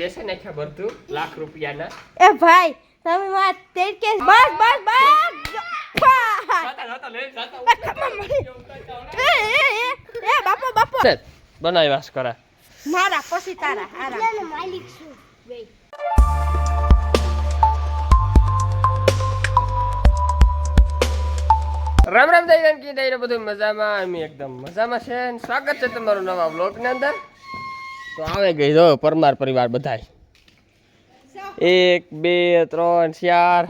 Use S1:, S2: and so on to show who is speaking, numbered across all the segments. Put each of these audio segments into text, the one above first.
S1: વેસે નાખ્યા બધું લાખ રૂપિયાના.
S2: એ ભાઈ તમે વાત તેર કે બસ બસ બસ! પા!
S1: જાતા, જાતા, લઈ જાતા.
S2: એ એ એ એ બાપો બાપો!
S1: બનાવી વાસ કરા
S2: મારા પછી તારા હારા
S3: માલિક છું
S1: રામ રામ દઈ રામ કી દઈ બધું મજામાં. અમે એકદમ મજામાં છે સ્વાગત છે તમારું નવા બ્લોગની અંદર. તો આવે ગઈ જો પરમાર પરિવાર બધાય. એક બે ત્રણ ચાર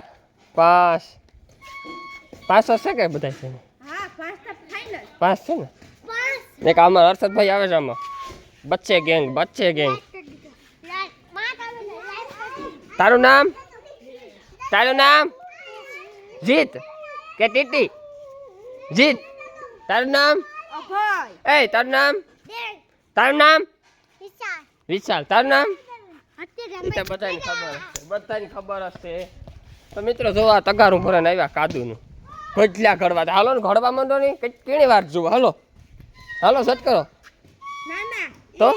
S1: પાંચ. પાંચ હશે કે બધા છે?
S2: પાંચ
S1: છે ને? એક આમાં હર્ષદભાઈ આવે છે આમાં. બચ્ચે ગેંગ બચ્ચે ગેંગ. તારું નામ? તારું નામ? જીત. કે ટીટી? જીત. તારું નામ? એ તારું નામ? તારું નામ? વિશાલ તારું નામ? એ તો બધાની ખબર હશે. બધાની ખબર હશે. તો મિત્રો જો આ તગારું ભરાને આવ્યા કાદુનું. ભજલા ઘડવા. તો હાલો ને ઘડવા માંડો નહીં કઈ કેણી વાર જુઓ. હાલો. હાલો સટ કરો.
S2: ના ના.
S1: તો?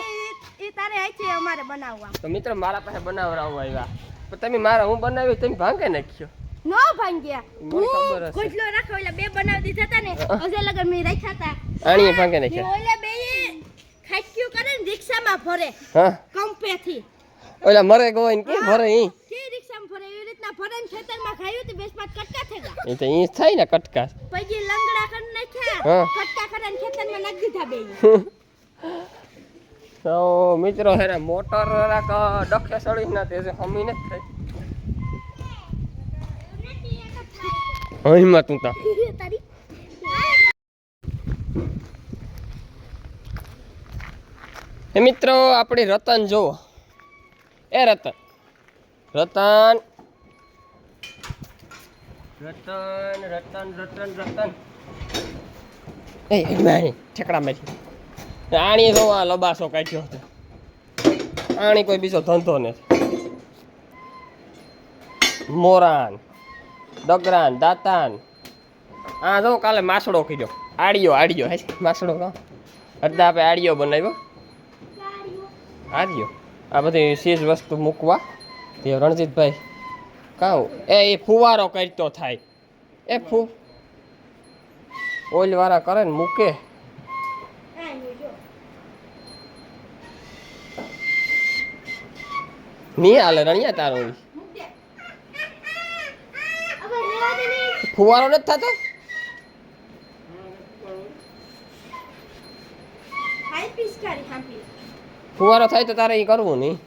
S1: તો મિત્રો મારા પાસે બનાવડાવવા આવ્યા. પણ તમે મારા હું બનાવ્યું તમે ભાંગે નાખ્યો.
S2: નો ભાંગ્યા.
S1: મને ખબર હશે.
S2: કોટલો રાખો એટલે બે બનાવી દીધા હતા ને. અજે લગન મેં રાખ્યા હતા.
S1: આણીએ ભાંગે નાખ્યા.
S2: ઓલે બે ખાટક્યું કરે ને રિક્ષામાં ફરે
S1: હા?
S2: કંપેથી.
S1: ઓલા મરે ગોય ને કે ભરે ઈ?
S2: કે રિક્ષામાં ફરે એવી રીતના ભરે ને ખેતરમાં ખાયું તો બેસપાત કટકા થઈ ગયા.
S1: એ તો ઈ થાય ને કટકાસ
S2: પછી લંગડા કરી નાખ્યા
S1: હા.
S2: કટકા કરીને ખેતરમાં નાખી દીધા બે
S1: તો મિત્રો હેરે મોટર રાક ડખે સડી ના તે હમી ને થઈ અહીંમાં તું તા.
S2: તારી
S1: એ મિત્રો, આપણી રતન જુઓ. એ રતન. રતન. રતન રતન રતન રતન. એ મારી ઠેકડા મારી. આણી આ લબાસો કાઢ્યો આણી કોઈ બીજો ધંધો નથી. મોરાન, ડગરાન, દાતાન. આ જો કાલે માસડો કીધો. આડિયો આડિયો હે. માસડો કહો અડધા આપણે આડિયો બનાવ્યો. આર્યો. આ બધી ચીજ વસ્તુ મૂકવા. તે રણજીતભાઈ કાં એ એ ફુવારો કરતો થાય. એ ફુ ઓઇલ વાળા કરે ને મૂકે. નહીં હાલે રણિયા તારો ફુવારો નથી થતો? ફુવારો થાય તો તારે એ કરવું નહીં.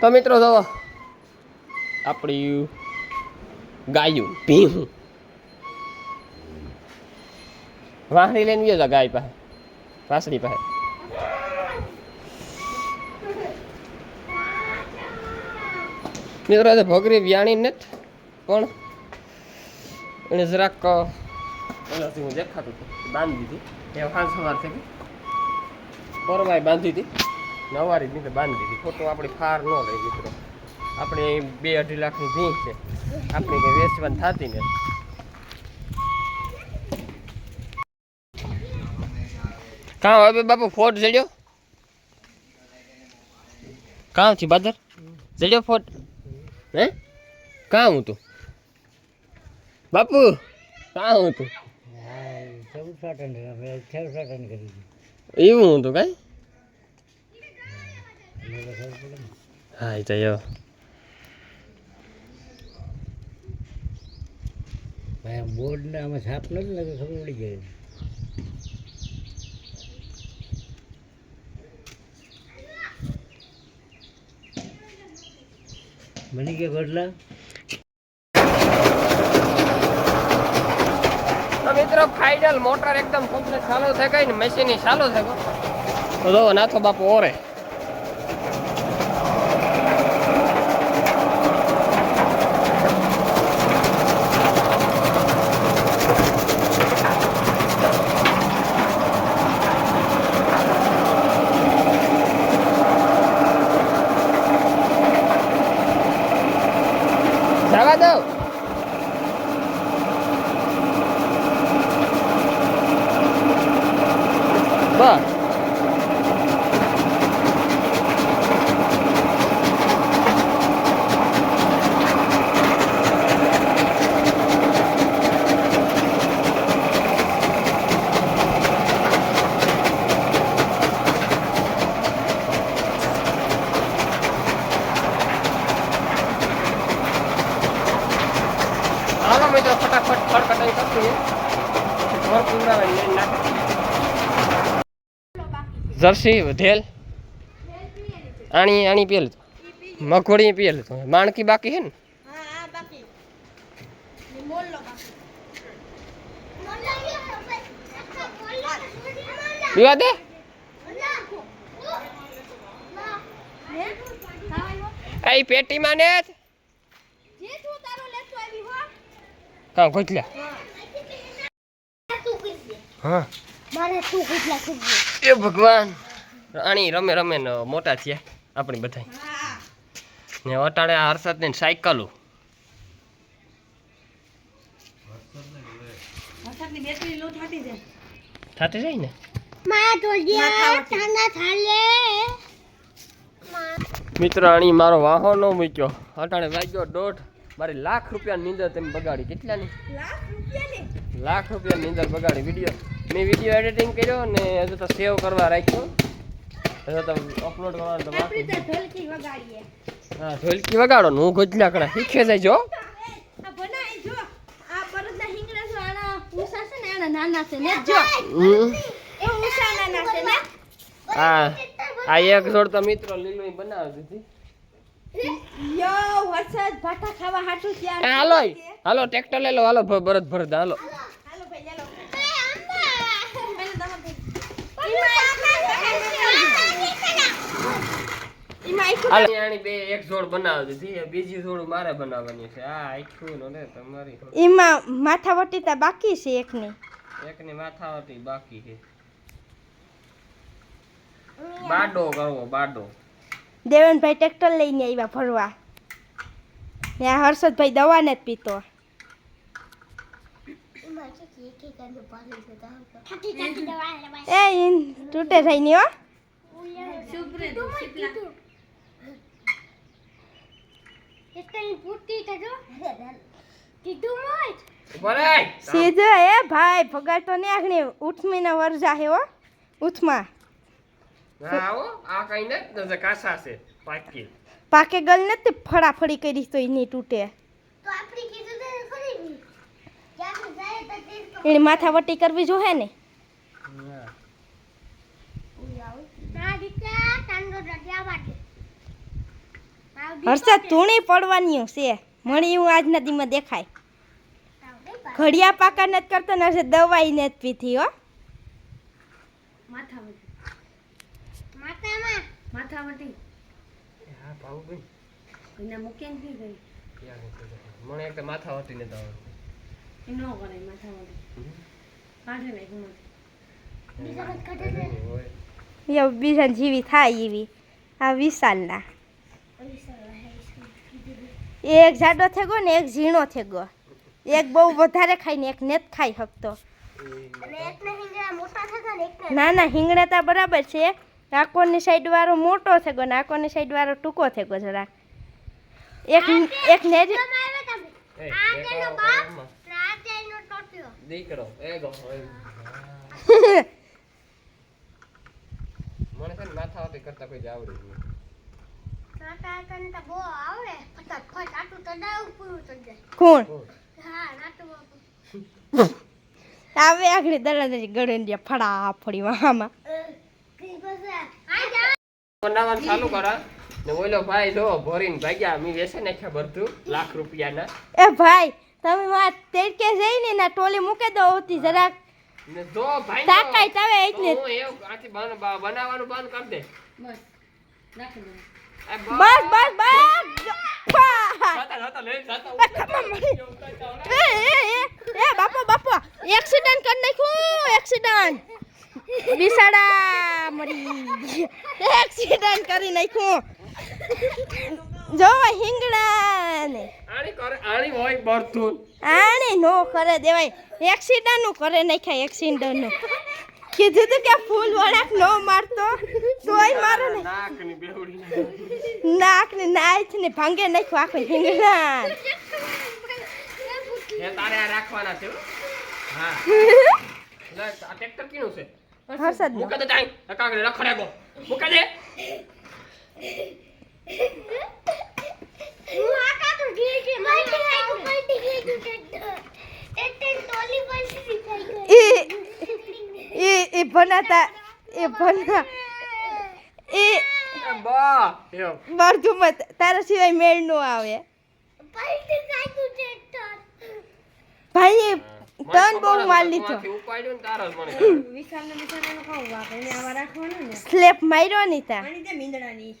S1: તો મિત્રો જો આપણી ગાયું ભીહું વાહણી લઈને ગયો ગાય પાસે, વાસળી પાસે. મિત્રો ભગરી વ્યાણી નથી, પણ એને જરાક એનાથી હું દેખાતું હતું બાંધી દીધી. એ ખાસ સવાર થઈ બાંધી હતી. નવારી રીતે બાંધી દીધી. ખોટું ફાર ન લઈ મિત્રો. આપણે બે અઢી લાખની ભીં છે. આપણી કંઈ વેચવાની થતી નથી. કાં હવે બાપુ ફોટ જડ્યો? કાં છે બાદર? જડ્યો ફોટ? હે? કાં હું તું? બાપુ, કાં હું તું? એવું હતું કાંઈ? હા એ તો યો
S4: બોર્ડ ને આમાં છાપ નથી લાગે ખબર પડી જાય બની ગયા ગોટલા
S1: તો મિત્રો ફાઇનલ મોટર એકદમ કમ્પ્લીટ ચાલુ થઈ ગઈ ને મશીન ચાલુ થઈ ગયું તો નાથો બાપુ ઓરે જવા દો બસ ખડખડાઈ કરતી પછી ઢોર પીવડાવવાની લઈને નાખે જર્સી ઢેલ આણી આણી પેલું મગોડી પેલું તો. માણકી બાકી છે ને?
S2: હા હા બાકી મોલ લો બાકી
S1: પીવા દે આ પેટીમાં ને જ.
S2: જે તું તારો લેતો આવી હો
S1: કાં ગોતલ્યા હા.
S2: મારે તું કેટલા ખુજી
S1: એ ભગવાન. આણી રમે રમે ને મોટા થયા આપણી બધા ને અટાણે આ હર્ષદ ને સાયકલો
S2: થાતી જાય.
S1: ને? મિત્ર આણી મારો વાહો નો મૂક્યો. અટાણે વાગ્યો દોઢ. મારી લાખ રૂપિયા નીંદર તેમ બગાડી. કેટલાની?
S2: લાખ
S1: રૂપિયા નીંદર બગાડી. વીડિયો. મેં વીડિયો એડિટિંગ કર્યો ને હજુ તો સેવ કરવા રાખ્યો. હજુ તો અપલોડ કરવાનું તો બાકી હા ઢોલકી વગાડો. ને હું ગોજલા કડા. શીખે જાય જો.
S2: આ
S1: એક જોડ તો મિત્રો લીલો બનાવી દીધી
S2: યો વરસાદ ભાટા ખાવા હાટુ
S1: એ
S2: ત્યાર
S1: હાલો. હાલો ટ્રેક્ટર લઈ લો. હાલો ભ- ભરત ભરત હાલો.
S2: હાલો ભાઈ
S1: હાલો. આની બે એક જોડ બનાવી દીધી બીજી જોડ મારે બનાવવાની છે. આખું ને તમારી
S2: એમાં માથા વટીતા બાકી છે એકની.
S1: એકની માથાવટી બાકી છે. બાડો કરવો બાડો
S2: દેવનભાઈ ટ્રેક્ટર લઈને આવ્યા ફરવા. ને આ હર્ષદભાઈ દવા નથી પીતો. એ તૂટે થઈ ની હો. સીધો એ ભાઈ ભગાડતો ને આગળ ઉઠમીના વરજા હે હો. ઉઠમાં
S1: હા આવો આ કઈ નથી કાસા છે પાકી
S2: પાકે ગલ નથી ફળાફળી કરી તો એની તૂટે. એને માથા વટી કરવી જોહે ને? હર્ષદ ધૂણી પડવાની છે. મળી હું આજના દીમાં દેખાય ઘડિયા પાકા નથી કરતો ને હશે દવાઈ નથી પીધી હો.
S1: હા ભાવ બેન
S3: એને મૂકે ને ગઈ?
S1: મને એક તો માથા વટી ને તો
S3: એ ન કરે માથા વડે કાઢે નાખ્યું
S1: હોય.
S2: બીજા જીવી થાય એવી. આ વિશાલના. એક જાડો થેગો ને એક ઝીણો થેગો એક બહુ વધારે ખાય ને એક નેત ખાઈ શકતો ના ના હિંગણા તા બરાબર છે. આકોની સાઈડ વાળો મોટો થયો ને આકોની સાઈડ વાળો ટૂંકો થેગો જરાક. એક એક નેજ
S1: એ, દેખાડો કોણમાં? દીકરો એ ગો મને છે ને માથા વટી કરતા કોઈ આવડે નહીં.
S2: કોણ?
S1: કોણ?
S2: આવે આગળ દરવાજે ગળંડિયા ફડા ફડી વાહમાં
S1: બનાવવાનું ચાલુ કરા. ને ઓલો ભાઈ જો ભરીને ભાગ્યા. મી વેસે નાખ્યા ભરતું લાખ રૂપિયાના.
S2: એ ભાઈ તમે વાત તેડકે જઈને ના ટોલી મૂકે દો હોતી જરાક.
S1: ને જો ભાઈ
S2: તાકાઈ તાવે એક ને.
S1: હું એવું આથી બનાવવાનું બંધ કરી દે.
S3: બસ. નાખી દો.
S2: બસ બસ બસ. પા!
S1: જાતા જાતા લઈ જાતા
S2: એ એ એ એ બાપો બાપો. એક્સિડન્ટ કરી નાખ્યું એક્સિડન્ટ બિસાડા મરી. એક્સિડન્ટ કરી નાખ્યું. જો હિંગડા ને
S1: આણી કરે આણી હોય બરથું.
S2: આણી નો કરે દેવાય. એક્સિડન્ટનું કરે નાખ્યા એક્સિડન્ટનું. કીધું તું કે ફૂલ વળાક નો મારતો. તોય મારો ને
S1: નાકની બેવડી
S2: નાક ને નાઈથ ને ભાંગે નાખ્યું આખું હિંગડા
S1: એ તારે આ રાખવાના છે હા. લે, આ ટ્રેક્ટર કીનું છે?
S2: હર્ષદ
S1: મૂકે દે તાઈ કાગડે રખડે ગો મૂકે દે
S2: એ એ એ ભણાતા એ ભણા એ
S1: બા
S2: તારા સિવાય મેળ નો આવે ભાઈ ટર્ન બહુ માર લીધો.
S1: ને
S3: આવા રાખવાનું ને?
S2: સ્લેપ માર્યો ની તા.
S3: મીંદડાની.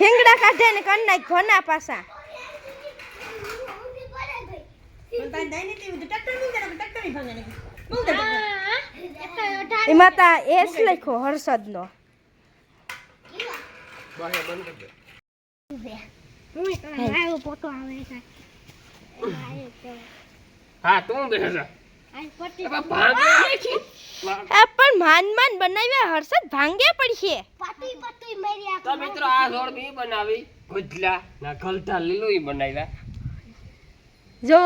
S2: હિંગડા કાઢે ને કર નાખ ઘોના પાસા એમાં તા એસ લખો હર્ષદ નો
S1: બા એ ફોટો આવે દે. હા તું બેસે છે. એ બા ભાંગે નાખી. બા-
S2: આ પણ માન માન બનાવ્યા હર્ષદ ભાંગે પડશે.
S1: તો મિત્રો આ જોડ બી બનાવી ગુજલા ના ગલતા લીલું બનાવ્યા.
S2: જો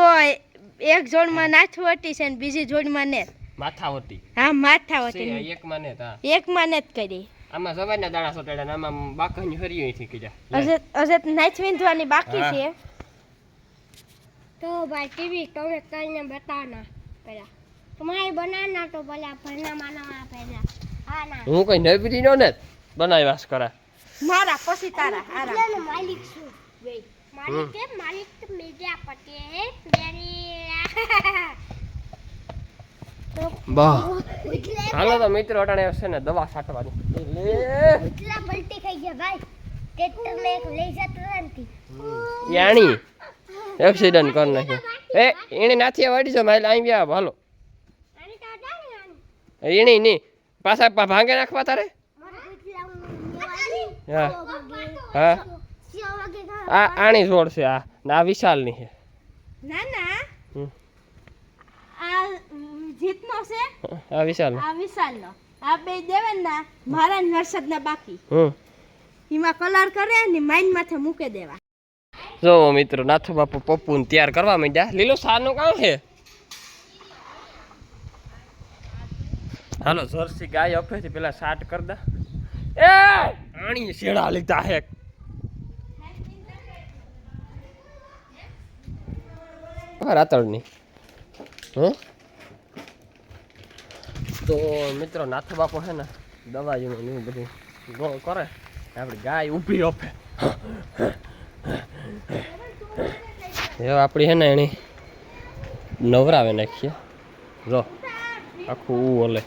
S2: એક જોડમાં નાથવટી છે ને બીજી જોડમાં ને.
S1: માથાવટી
S2: હા માથાવટી
S1: એક માં ને તા.
S2: એકમાં ને જ કરી.
S1: આમાં સવારના દાણા સોટાડ્યા આમાં બાકાની હરિયું થી કીધા
S2: અજે અજે નાચ વિંધવાની બાકી છે.
S5: तो भाई टीवी तो मैं करने बताना पहला तुम्हारे बनाना तो पहला भरना माना पहला हाँ ना
S1: હું કઈ નબરી નો ને બનાવ્યા છે કરા
S2: મારા પછી તારા આરામ
S5: એટલે ને માલિક છું બે માલિક કે માલિક તો મીડિયા પટેલ બેરી
S1: બા
S5: ઉજલે
S1: હાલો તો મિત્રો અટાણે છે ને દવા છાંટવાની એટલે
S5: ઉજલા પલટી ખાઈ ગયા ભાઈ કે તમે એક લઈ જતો નથી
S1: યાણી એક્સિડન્ટ કરી નાખ્યો. એ એને નાથી વાડી છે મારે આવી ગયા હાલો. એની નહીં પાછા ભાંગે નાખવા તારે? હા. હા. આ આણી છોડ છે આ. ના વિશાલ વિશાલની છે.
S2: ના ના આ જીતનો છે?
S1: આ વિશાલ
S2: આ વિશાલનો. આ બે દેવેન ના મારા ને હર્ષદના બાકી.
S1: હમ.
S2: એમાં કલર કરે ને માઇન માથે મૂકે દેવા.
S1: જો મિત્રો, નાથુ બાપુ પપ્પુને તૈયાર કરવા માંડ્યા. લીલો સારનું કામ છે. હાલો, જર્સી ગાય અફેથી પેલા સાટ કર દે. એ આણી શેડા લીધા હે રાતળની. તો મિત્રો, નાથુ બાપુ છે ને દવા જેવું બધું કરે. આપણી ગાય ઊભી અફે. હવે આપણી છે ને એની નવરાવે નાખીએ. જો આખું ઉ ઓલે.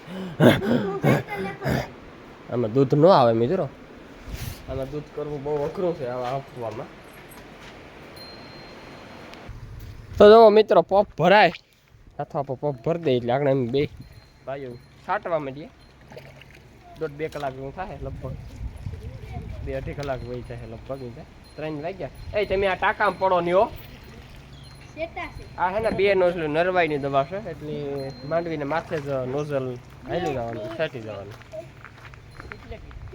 S1: આમાં દૂધ ન આવે મિત્રો. આમાં દૂધ કરવું બહુ અઘરું છે આવા આપવામાં. તો જો મિત્રો પપ ભરાય. અથવા પપ ભરી દે એટલે આપણે એમ બે ભાઈઓ છાંટવા માંડીએ. દોઢ બે કલાક થાય, લગભગ. બે અઢી કલાક વહી જાય, લગભગ થાય. ત્રણ વાગ્યા. એ તમે આ ટાંકામાં પડો નહીં હો. આ હે ને બે નોઝલ નરવાઈની દવા છે એટલે માંડવીને માથે જ નોઝલ આવી જવાનું છાટી જવાનું.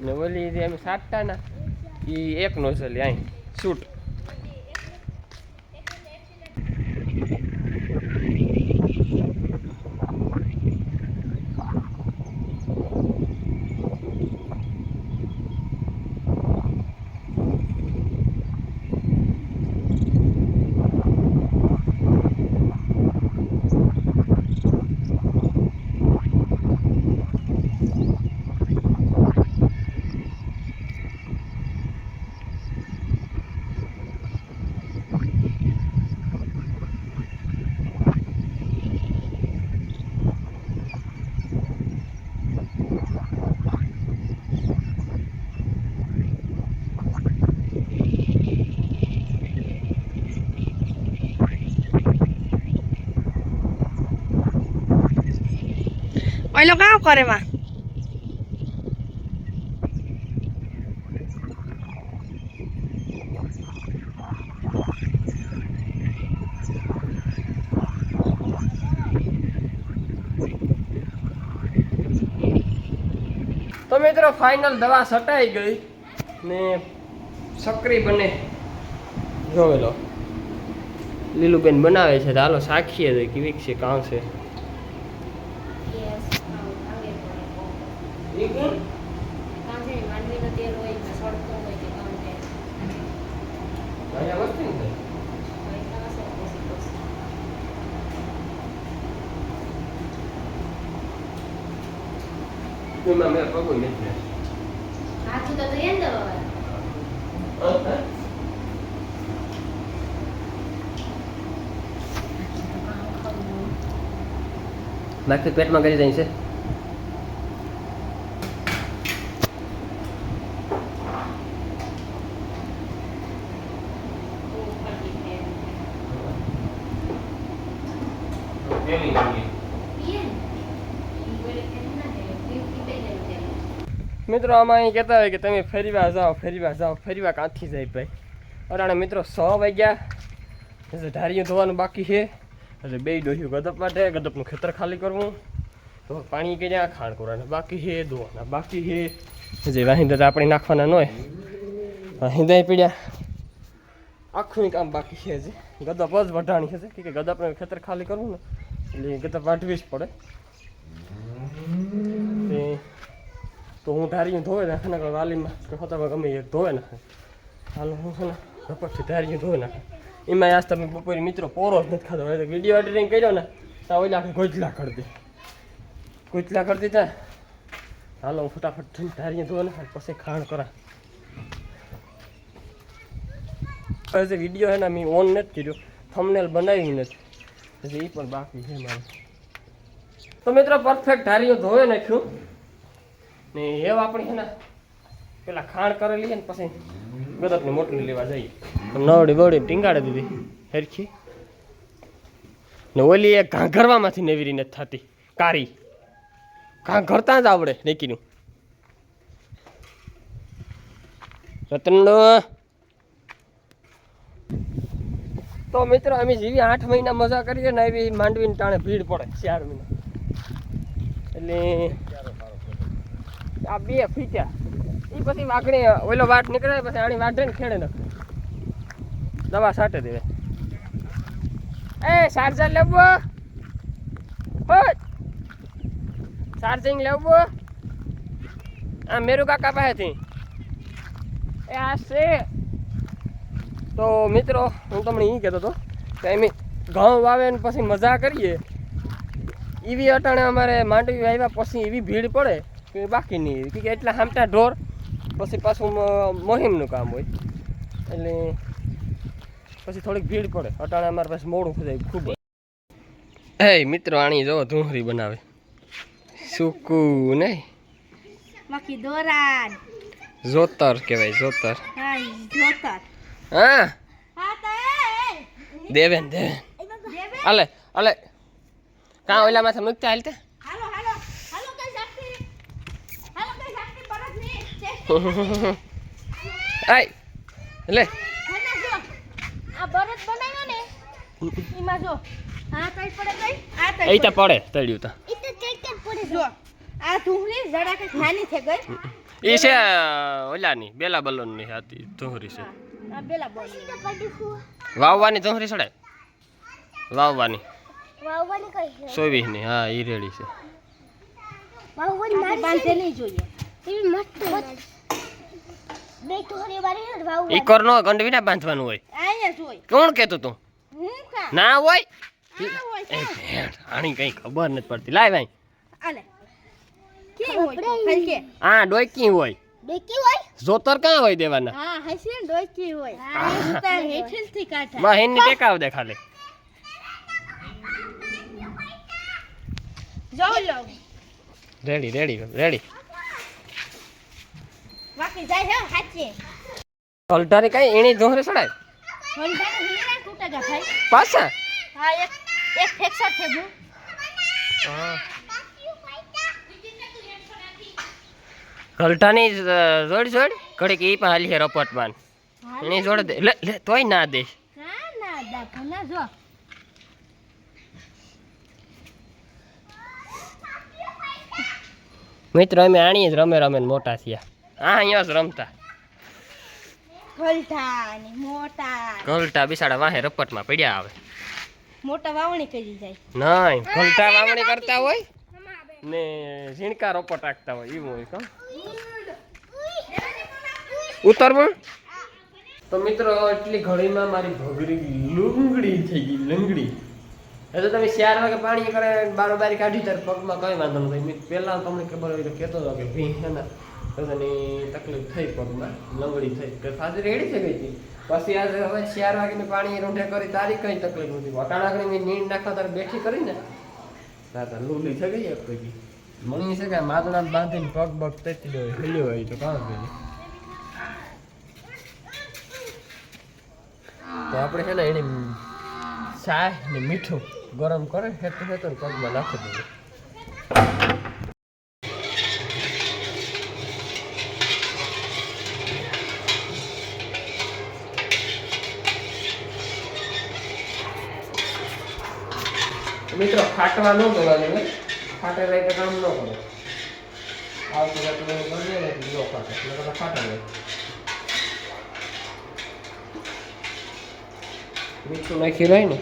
S1: ને ઓલી જે અમે સાટતા ને એ એક નોઝલ અહીં શૂટ.
S2: ઓલો કામ કરે માં
S1: તો મિત્રો ફાઇનલ દવા સટાઈ ગઈ ને સક્રી બને. જોવેલો લીલુબેન બનાવે છે. તો હાલો, સાખીએ કેવીક છે, કાં છે
S3: કામ છે માંડવીનો તેલ હોય કે સળગતો હોય કે કામ છે
S1: અહીંયા વસ્તી ને
S3: પૈસા હશે પછી પછી.
S1: એમાં મેં પગું નથી
S2: હાથું તો તો એમ દવા
S1: બાકી પેટમાં કરી જાય છે મિત્રો, આમાં અહીં કહેતા હોય કે તમે ફરીવા જાઓ ફરીવા જાઓ, ફરીવા કાંથી જાય ભાઈ. અરાણે મિત્રો, સો વાગ્યા. એટલે ધારીઓ ધોવાનું બાકી છે. એટલે બે ડોહ્યું ગદપ માટે, ગદપનું ખેતર ખાલી કરવું. તો પાણી કર્યા ખાણ કરવાના બાકી છે ધોવાના બાકી છે. જે વાહિંદર આપણે નાખવાના ન હોય. વાહિંદા પીડ્યા. આખું કામ બાકી છે હજી. ગદપ જ વઢાણી હશે કે ગદપને ખેતર ખાલી કરવું ને, એટલે ગદપ વાઢવી જ પડે. તે હું ધારીયું ધોવે નાખે ને વાલીમાં હોતામાં ગમે એક ધોવે નાખે. હાલ, હું છે ને ઝપટથી ધારીયું ધોવે નાખે. એમાં આજ તમે બપોરે મિત્રો પોરો જ નથી ખાતો તો વીડિયો એડિટિંગ કર્યો ને, તો ઓલા ગોચલા કરી દે. ગોચલા કરી દીધા. હાલો, હું ફટાફટ થઈને ધારીયું ધોવે નાખે, પછી ખાણ કરા. જે વીડિયો છે ને, મેં ઓન નથી કર્યો થમનેલ બનાવી નથી. પછી એ પણ બાકી છે મારે. તો મિત્રો પરફેક્ટ ધારીયું ધોવે નાખ્યું. ને હેવ આપણે છે ને, પેલા ખાણ કરેલી ને પછી ગદકની મોટલી લેવા જઈએ. નવડી બવડી ટીંગાડે દીધી, હેરખી. ને ઓલી એ ઘાઘરવામાંથી નેવીરી નથી થતી, કારી. ઘાઘરતા જ આવડે નેકીનું. રતનડો તો મિત્રો, અમે જેવી આઠ મહિના મજા કરીએ ને એવી માંડવીને ટાણે ભીડ પડે, ચાર મહિના. એટલે આ બે ફીટ્યા. એ પછી વાઘણી ઓલો વાટ નીકળે, પછી આની વાઢે ને ખેડે નાખે. દવા છાંટે દેવે. એ ચાર્જર લેવો ચાર્જિંગ લેવું આ મેરુ કાકા પાસેથી. એ, આ છે. તો મિત્રો, હું તમને એ કહેતો હતો કે એમ ઘઉં વાવે ને પછી મજા કરીએ. એવી અટાણે અમારે માંડવી આવ્યા પછી એવી ભીડ પડે કે બાકી નહીં. કે એટલા હામટા ઢોર પછી પાછું મોહિમનું કામ હોય. એટલે પછી થોડીક ભીડ પડે. અટાણે અમારે પાસે મોડું થઈ જાય ખૂબ હે મિત્રો આણી જો ધૂંહરી બનાવે. સૂકું નહીં.
S2: બાકી દોરાન.
S1: જોતર કહેવાય જોતર.
S2: હા જોતર.
S1: હા?
S2: એ
S1: દેવેન દેવેન. અલે અલે કાં ઓલા માથે મૂકતા હાલતા
S2: હાલો હાલો હાલો કઈ જાગતી હાલો કઈ જાગતી પરતની
S1: આય લે.
S2: આ બરત બનાવ્યો ને એમાં જો. આ કઈ પડે કઈ આ તઈ
S1: એ તો પડે. તળ્યું તો
S5: એ તો ચેક ચેક પડે
S2: જો. આ ધૂંગળી જરા કે નાની છે ગઈ.
S1: ઈ છે ઓલાની બેલા બલોનની હતી ધોહરી છે.
S2: આ બેલા
S5: બોલ
S1: વાવવાની ધોહરી સડે વાવવાની.
S5: વાવવાની કઈ છે?
S1: ચોવીસની હા ઈ રેડી છે.
S5: વાવવાની મારી બાંધે
S2: બાંધેલી જોઈએ.
S5: એવી મસ્ત બે નો
S1: ગંડવી ના બાંધવાનું હોય. કોણ કેતો તું?
S2: હું કા?
S1: ના હોય?
S2: આ હોય
S1: એ ભેણ આની કઈ ખબર નથી પડતી. લાય ભાઈ.
S2: આલે. કે હોય? હલકે
S1: આ ડોયકી હોય.
S5: બેકી હોય?
S1: જોતર ક્યાં હોય દેવાના?
S2: હા હસી ડોકી હોય. આ ઉતાર હેઠળથી કાઢા.
S1: બા હેની ટેકાવ દે ખાલી.
S2: જો લો
S1: રેડી રેડી રેડી.
S2: બાકી જાય હે હાચે.
S1: અલટારી કઈ એની ધોહરી સડાય?
S2: હલકા હીરા ભાઈ.
S1: પાછા?
S2: હા એક એક થઈ ગયું.
S1: ગલટાની જોડ જોડ. ઘડીક ઈ પણ હાલી હે રપટમાન એની જોડે દે. લે લે તોય ના દે.
S2: ના ના દા ભલા જો.
S1: મિત્રો અમે આણીએ જ રમે રમે મોટા થયા. હા અહીંયા જ રમતા.
S2: ગલઠાની મોટા
S1: ગલટા બિસાડા વાહે રપટમાં પડ્યા આવે.
S2: મોટા વાવણી કરી જાય.
S1: નહીં ગલટા વાવણી કરતા હોય ને ઝીણકા રપટ રાખતા હોય એવું હોય કા ઉતરવું? તો મિત્રો એટલી ઘડીમાં મારી ભગરી લુંગડી થઈ ગઈ લંગડી. એટલે તમે ચાર વાગે પાણી કરે બારોબારી કાઢી ત્યારે પગમાં કઈ વાંધો નથી. મેં પહેલાં તમને ખબર હોય તો કહેતો હતો કે ભી બધાની તકલીફ થઈ પગમાં લંગડી થઈ. કે ફાજી રેડી થઈ ગઈ હતી. પછી આજે હવે ચાર વાગે પાણી રૂંઢે કરી તારી કઈ તકલીફ નથી. વટાણાકડી મેં નીંદ નાખતા તારે બેઠી કરી ને તાર લૂલી થઈ ગઈ એક પછી મણી છે કે માદણા બાંધીને પગ પગ તેતી દો. હેલ્યો હોય તો કામ કરી? તો આપણે છે ને એને ચા ને મીઠું ગરમ કરે હેતું હેતું પગમાં નાખી દઈએ. મિત્રો ફાટવા ન હોય. ખાટે લઈ તો કામ ન કરો. આવતી રાત તમે કરીએ ને ન ખાટે. એટલે ખાટા લઈ મીઠું નાખી રહી ને.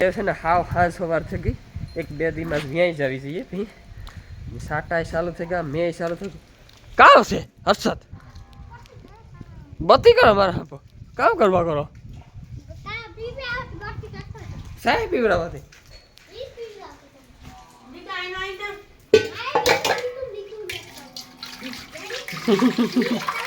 S1: એ છે ને હાવ હાજ સવાર થઈ ગઈ. એક બે દીમાં વ્યાય જ આવી જઈએ ભી સાટા ચાલુ થઈ ગયા મેં ચાલુ થઈ ગયું. કાવ છે હર્ષદ? બત્તી કરો મારા હાપો કામ કરવા કરો? સાહેબ પીવડાવવાથી.
S3: દીકા આઈનો